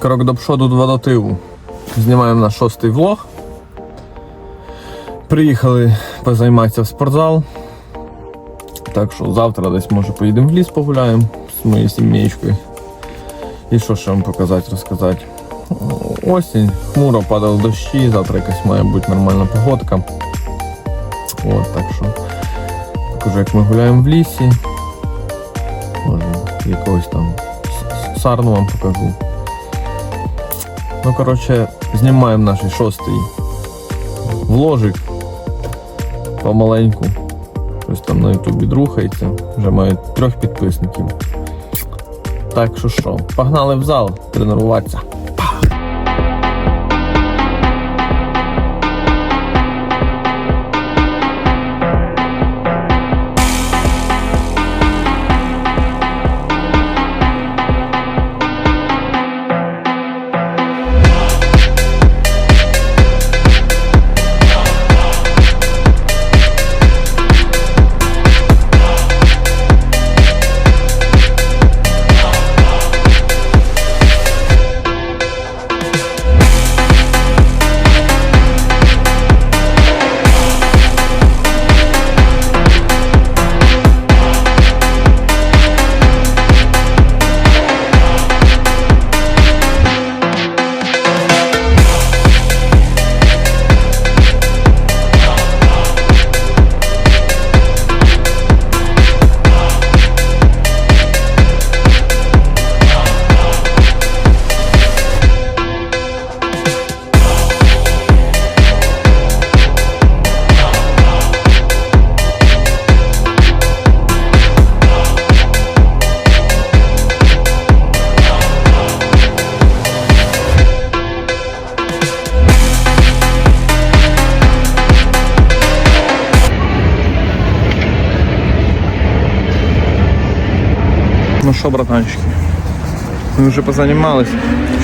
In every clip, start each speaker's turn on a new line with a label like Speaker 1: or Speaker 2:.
Speaker 1: Крок до пшоду два до тилу. Знімаємо наш шостий влог. Приїхали позайматися в спортзал. Так що завтра десь може поїдемо в ліс погуляємо з моєю сім'єчкою. І що ще вам показати, розказати. Осінь, хмуро падали дощі, завтра якась має бути нормальна погодка. От, так що покажу, як ми гуляємо в лісі. Може, якогось там сарну вам покажу. Ну, коротше, знімаємо наш шостий вложик помаленьку. Щось там на ютубі друхається. Вже маю трьох підписників. Так що що, погнали в зал тренуватися. Братанчики, ми вже позанімались.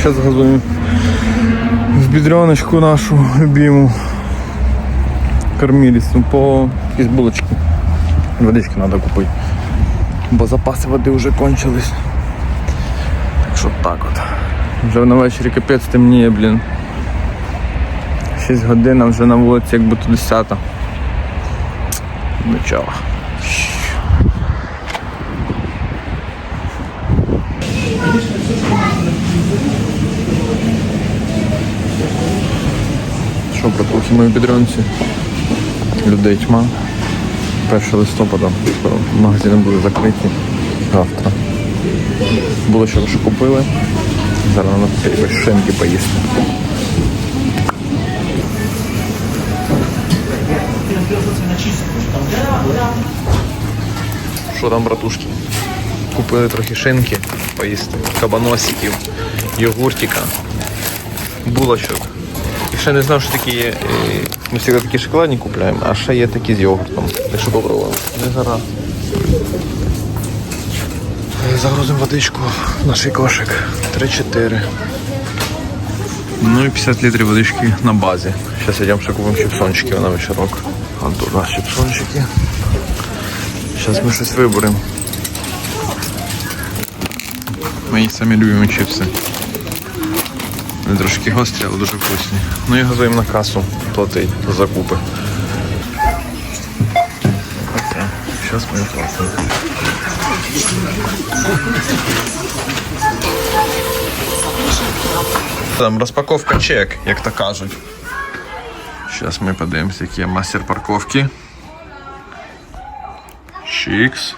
Speaker 1: Зараз газуємо в бідряночку нашу любиму кормилицю по якісь булочки. Водички треба купити. Бо запаси води вже кончились. Так що так от. Вже на вечорі капець темніє, блін. 6 годин, а вже на вулиці якби то 10. Нічого. Братухи, мої підронці? Людей тьма. 1 листопада. Магазини будуть закриті. Завтра. Було що що купили. Зараз на якось шинки поїсти. Що там, братушки? Купили трохи шинки поїсти, кабаносиків, йогуртика, булочок. Ще не знав, що такі є. е, Ми завжди такі шоколадні купуємо, а ще є такі з йогуртом. Так що попробуємо. Не зараз. Загрузимо водичку в наш кошик. 3-4. Ну і 50 літрів водички на базі. Зараз йдемо ще купимо чіпсончики на вечірок. А тут у нас чіпсончики. Зараз ми щось виберемо. Мої самі любимі чіпси. Вони трошки гострі, але дуже вкусні. Ну і газуємо на касу платить за закупи. Зараз ми платимо. Там розпаковка чек, як то кажуть. Зараз ми подивимося, який є мастер парковки. Чікс.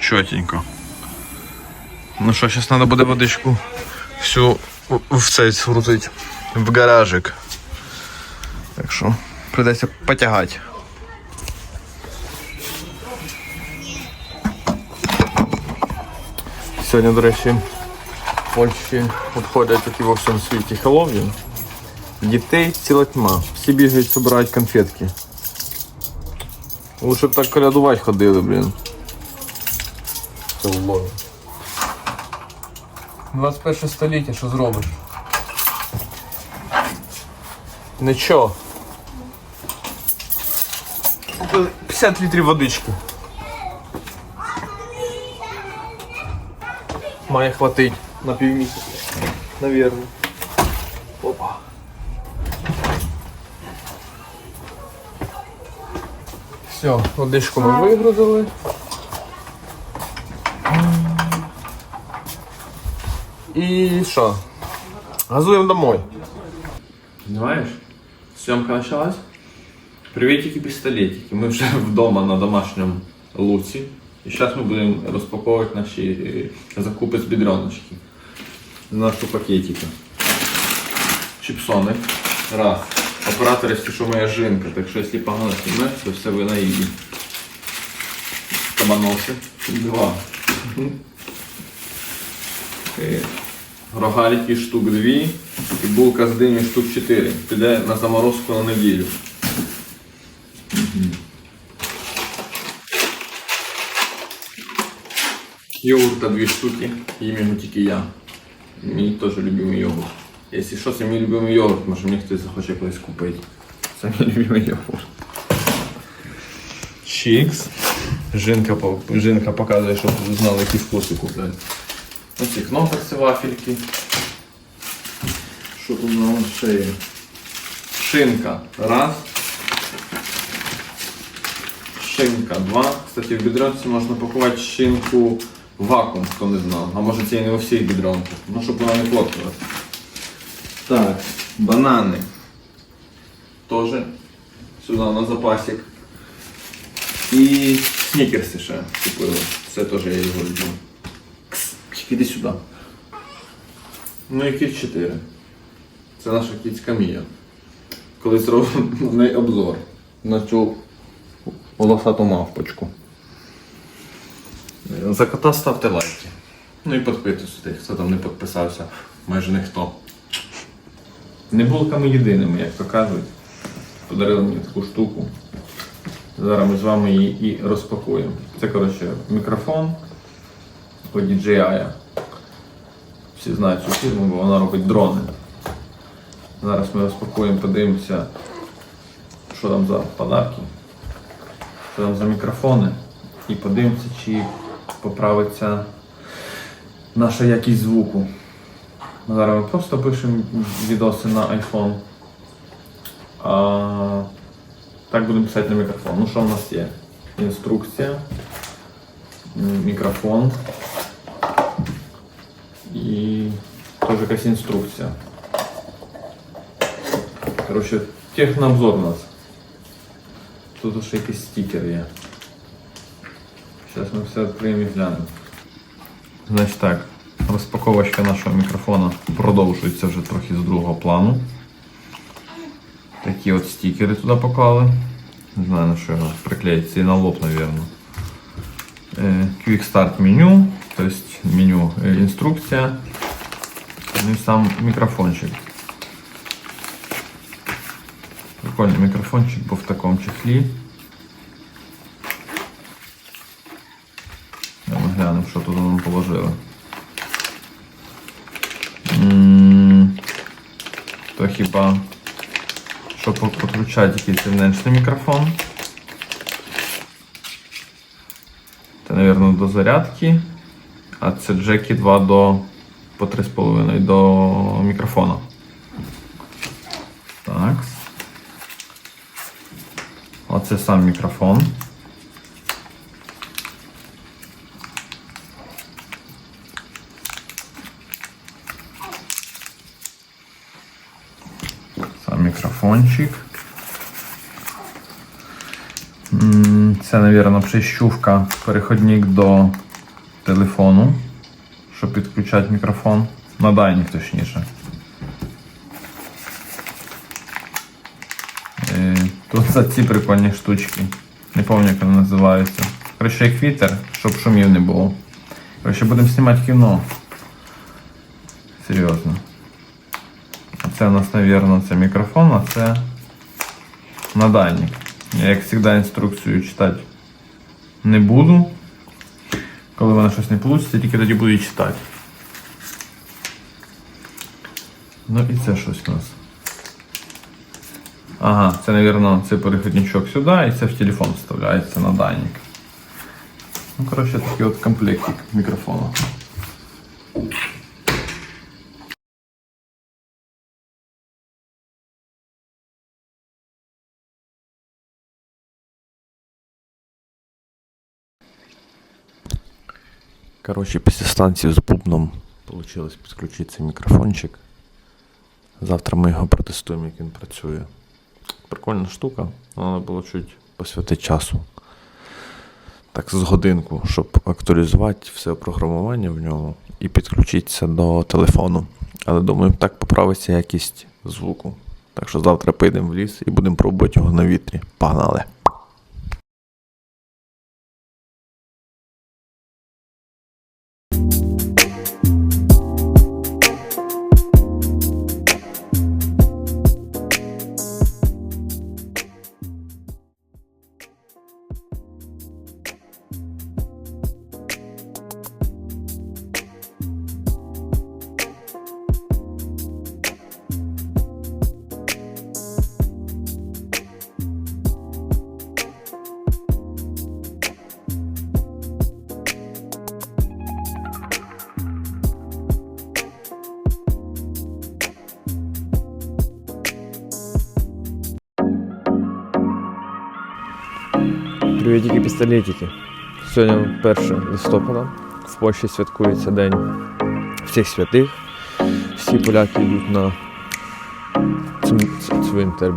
Speaker 1: Чотенько. Ну що, зараз треба буде водичку всю в- в цей скрутити в гаражик. Так що придеться потягати. Сьогодні, до речі, в Польщі обходять такі во всьому світі Хеллоуін. Дітей ціла тьма. Всі бігають, збирають конфетки. Лучше б так колядувати ходили, блін. Хеллоуін. 21 століття, що зробиш? Нічого. Купили 50 літрів водички. Має хватить на півмісяця. Наверное. Опа. Все, водичку ми вигрузили. І що? Газуємо домой. Понимаешь? Съемка началась. Приветики, пистолетики. Мы вже вдома на домашньому луці. І зараз ми будемо розпаковувати наші е, закупи з бідреночки. З нашого пакетика. Чіпсони. Раз. Оператор, якщо що моя жінка, так що якщо погано знімеш, то все ви на її. Кабаноси. Два. Е, Рогалики штук дві. І булка з дині штук 4. Піде на заморозку на неділю. Йогурта дві штуки, їм його тільки я. Мій теж любимий йогурт. Якщо що, це мій любимий йогурт, може мені хтось захоче колись купити. Це мій любимий йогурт. Чікс. Жінка, жінка показує, щоб знали, які вкуси купляти. Оці кнопочці вафельки. Що тут на ще є? Шинка. Раз. Шинка. Два. Кстати, в бідронці можна пакувати шинку вакуум, хто не знав. А може це і не у всіх бідронках. Ну, щоб вона не плотнулась. Так, банани. Тоже сюди на запасик. І снікерси ще купили. Це теж я його люблю. Кс, іди сюди. Ну яких чотири. Це наша кіцька Мія. Коли зробимо в неї обзор на цю волосату мавпочку. За кота ставте лайки. Ну і підписуйтесь, хто там не підписався. Майже ніхто. Не булками єдиними, як то кажуть. Подарили мені таку штуку. Зараз ми з вами її і розпакуємо. Це, коротше, мікрофон у DJI. Всі знають цю фірму, бо вона робить дрони. Зараз ми розпакуємо, подивимося, що там за подарки, що там за мікрофони. І подивимося, чи поправиться наша якість звуку. Зараз ми просто пишемо відоси на iPhone. А так будемо писати на мікрофон. Ну що в нас є? Інструкція, мікрофон і теж якась інструкція. Коротше, технообзор у нас. Тут ще якийсь стікер є. Зараз ми все відкриємо і глянемо. Значить так, розпаковочка нашого мікрофона продовжується вже трохи з другого плану. Такі от стікери туди поклали. Не знаю на що його приклеїти, це на лоб, напевно. Е, Quick Start меню, то есть меню е, інструкція. Ну і сам мікрофончик. Прикольний мікрофончик був в такому чехлі. Ми глянемо, що тут нам положили. М, То хіба щоб підключати якийсь одиничний мікрофон. Це, мабуть, до зарядки. А це джеки 2 до по 3,5 до мікрофона. Так. Оце сам мікрофон. Сам мікрофончик. Це, мабуть, прищувка, переходник до телефону, щоб підключати мікрофон. На Надайник точніше. Е, Тут ці прикольні штучки. Не пам'ятаю, як вони називаються. Коротше, як фітер, щоб шумів не було. Коротше, будемо знімати кіно. Серйозно. Це у нас, мабуть, це мікрофон, а це надальник. Я, як завжди, інструкцію читати не буду. Коли в мене щось не вийде, тільки тоді буду її читати. Ну і це щось у нас. Ага, це, мабуть, цей переходничок сюди і це в телефон вставляється на дальник. Ну, коротше, такий от комплектик мікрофону. Коротше, після станції з бубном вийшло підключити цей мікрофончик. Завтра ми його протестуємо, як він працює. Прикольна штука, але було чуть посвятити часу. Так, з годинку, щоб актуалізувати все програмування в ньому і підключитися до телефону. Але думаю, так поправиться якість звуку. Так що завтра поїдемо в ліс і будемо пробувати його на вітрі. Погнали! Привітики пістолетики. Сьогодні 1 листопада. В Польщі святкується День всіх святих. Всі поляки йдуть на цвинтар.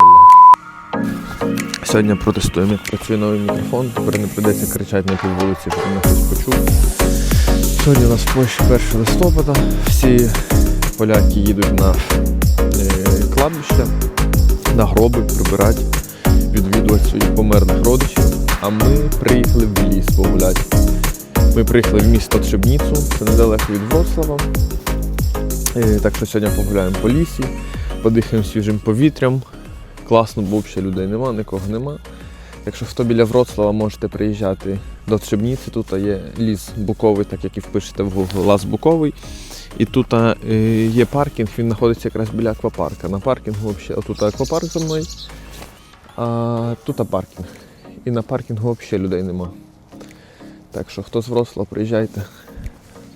Speaker 1: Сьогодні протестуємо, як працює новий мікрофон. Тепер не прийдеться кричати на піввулиці, щоб мене хтось почув. Сьогодні у нас в Польщі 1 листопада. Всі поляки їдуть на е, кладбище, на гроби прибирати відвідувати своїх померлих родичів. А ми приїхали в ліс погуляти. Ми приїхали в місто Требніцу, це недалеко від Вроцлава. Е, Так що сьогодні погуляємо по лісі, подихаємо свіжим повітрям. Класно, бо взагалі людей нема, нікого нема. Якщо хто біля Вроцлава, можете приїжджати до Требніці. Тут є ліс буковий, так як і впишете в Google лас буковий. І тут е, є паркінг, він знаходиться якраз біля аквапарка. На паркінгу взагалі, отут аквапарк за мною. А тут паркінг. І на паркінгу взагалі людей нема. Так що хто з Вросла, приїжджайте.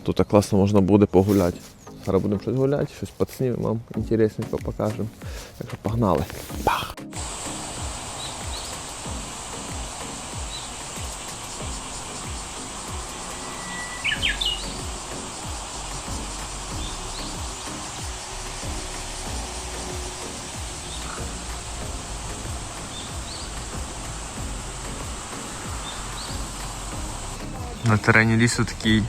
Speaker 1: Тут класно можна буде погуляти. Зараз будемо щось гуляти, щось підснімемо вам інтересненько покажемо. Так що погнали. Пах! На терені лісу такий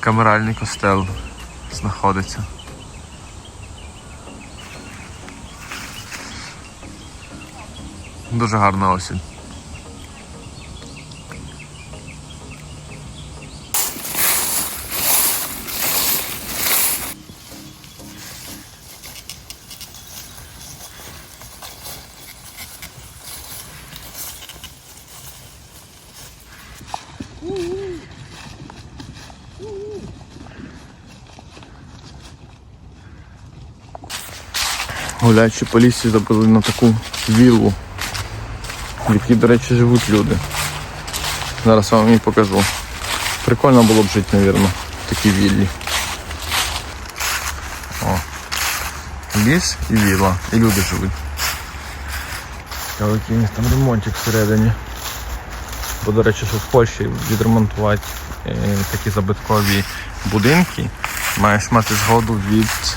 Speaker 1: камеральний костел знаходиться. Дуже гарна осінь. Гуляючи по лісі забили на таку віллу, в якій, до речі, живуть люди. Зараз вам її покажу. Прикольно було б жити, мабуть, в такій віллі. О. Ліс і вілла. І люди живуть. Цікаво, який у них там ремонтик всередині. Бо, до речі, що в Польщі відремонтувати е, такі забиткові будинки, маєш мати згоду від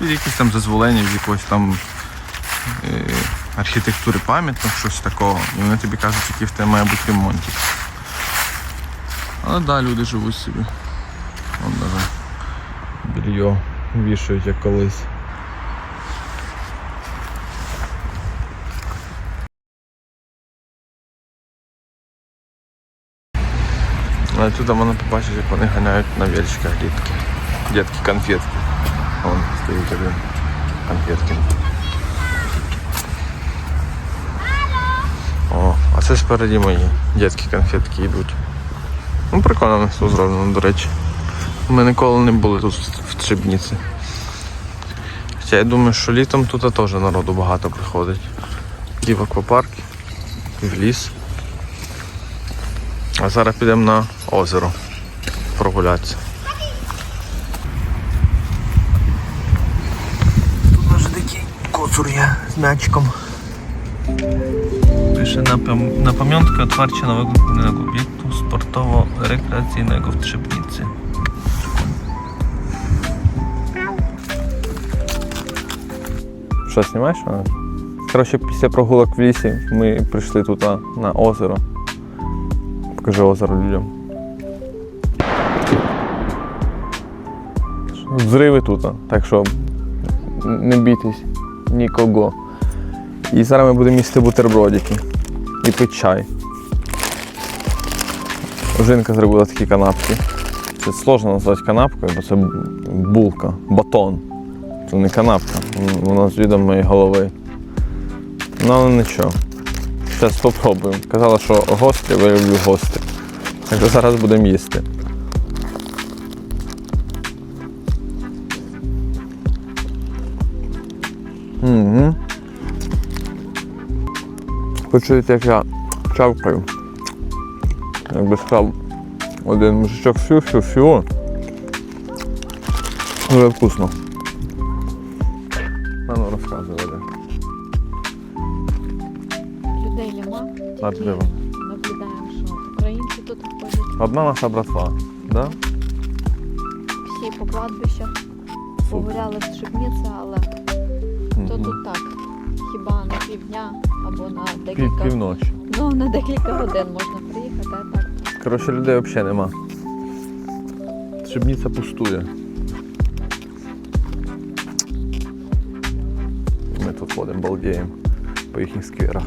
Speaker 1: від якихось там дозволення, від якогось там е, архітектури пам'ятник, щось такого. І вони тобі кажуть, який в тебе має бути ремонтик. Але так, да, люди живуть собі. Вон даже більйо вішають як колись. А тут можна побачити, як вони ганяють на величках дітки. Дітки конфетки. Вон стоїть один конфетки. О, а це спереді мої дітки конфетки йдуть. Ну прикольно в все зроблено, до речі. Ми ніколи не були тут в Трибніці. Хоча я думаю, що літом тут теж народу багато приходить. І в аквапарк, і в ліс. А зараз підемо на озеро прогулятися. Тут може такий коцур є з м'ячиком. Пише на, пам- на пам'ятку отварченого выкупленного об'єкту sportowo-rekreacyjnego w Trzebnicy. Що, знімаєш? мене? Коротше, після прогулок в лісі ми прийшли тут на озеро. Покажи озеро людям. Взриви тут, так що не бійтесь нікого. І зараз ми будемо їсти бутербродики і пити чай. Жінка зробила такі канапки. Це сложно назвати канапкою, бо це булка, батон. Це не канапка, вона з відом моєї голови. Ну, але нічого. Зараз спробуємо. Казала, що гострі, я люблю. Так що зараз будемо їсти. Угу. Почуєте, як я чавкаю. Як би сказав один мужичок фю-фю-фю. Дуже вкусно. А ну
Speaker 2: нема.
Speaker 1: А
Speaker 2: Тільки
Speaker 1: де вони?
Speaker 2: наблюдаємо, що українці тут ходять,
Speaker 1: Одна наша братва, да?
Speaker 2: всі по кладбищах погуляли в Шибниці, але то тут так. Хіба на півдня або на декілька
Speaker 1: півночі.
Speaker 2: ну, на декілька годин можна приїхати, а так.
Speaker 1: Коротше, людей взагалі нема. Шибниця пустує. Ми тут ходимо, балдіємо по їхніх скверах.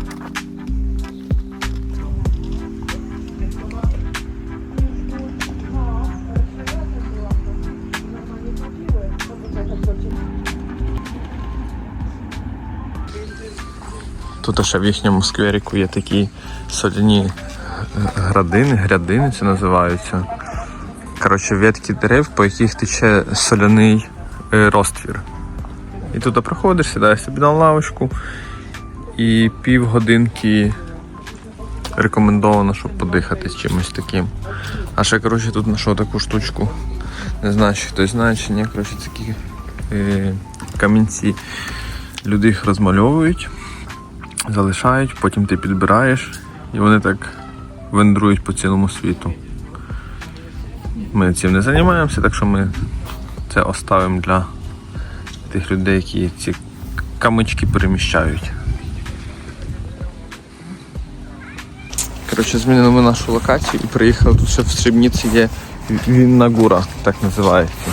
Speaker 1: Тут ще в їхньому скверику є такі соляні градини, грядини це називаються. Коротше, ветки дерев, по яких тече соляний е, розтвір. І туди приходиш, сідаєш собі на лавочку і півгодинки рекомендовано, щоб подихати з чимось таким. А ще коротше, тут знайшов таку штучку. Не знаю, чи хтось знає чи ні. Коротше, такі е, камінці. Люди їх розмальовують, залишають, потім ти підбираєш, і вони так вендрують по цілому світу. Ми цим не займаємося, так що ми це оставимо для тих людей, які ці камички переміщають. Коротше, змінили ми нашу локацію і приїхали тут ще в Срібніці є Віннагура, так називається.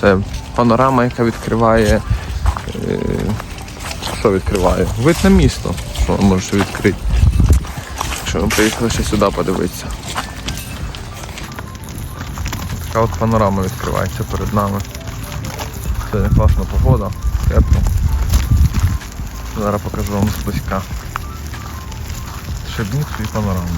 Speaker 1: Це панорама, яка відкриває. Е, що відкриває? Вид на місто, що можеш відкрити. Якщо ми приїхали ще сюди подивитися. Така от панорама відкривається перед нами. Сьогодні класна погода, тепло. Зараз покажу вам зблизька. Шибницю і панораму.